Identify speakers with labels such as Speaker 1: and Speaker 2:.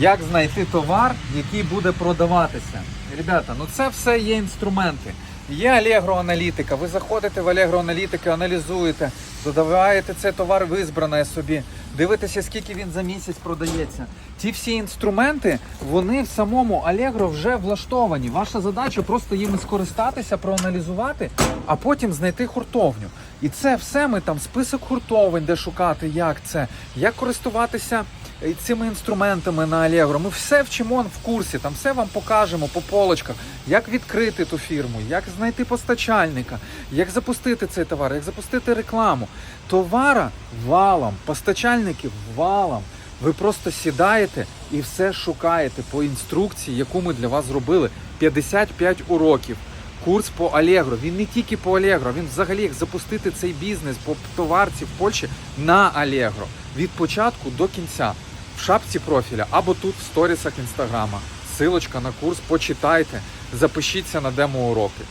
Speaker 1: як знайти товар, який буде продаватися. Ребята, ну це все є інструменти. Є Allegro аналітика. Ви заходите в Allegro аналітики, аналізуєте, додаваєте цей товар в ізбране собі, дивитеся, скільки він за місяць продається. Ті всі інструменти, вони в самому Allegro вже влаштовані. Ваша задача просто їми скористатися, проаналізувати, а потім знайти хуртовню. І це все ми там список хуртовень, де шукати, як це, як користуватися цими інструментами на Allegro. Ми все вчимо в курсі, там все вам покажемо по полочках, як відкрити ту фірму, як знайти постачальника, як запустити цей товар, як запустити рекламу. Товара валом, постачальників валом. Ви просто сідаєте і все шукаєте по інструкції, яку ми для вас зробили. 55 уроків. Курс по Allegro. Він не тільки по Allegro, він взагалі як запустити цей бізнес по товарці в Польщі на Allegro. Від початку до кінця. В шапці профіля або тут в сторісах інстаграма. Силочка на курс, почитайте, запишіться на демо уроки.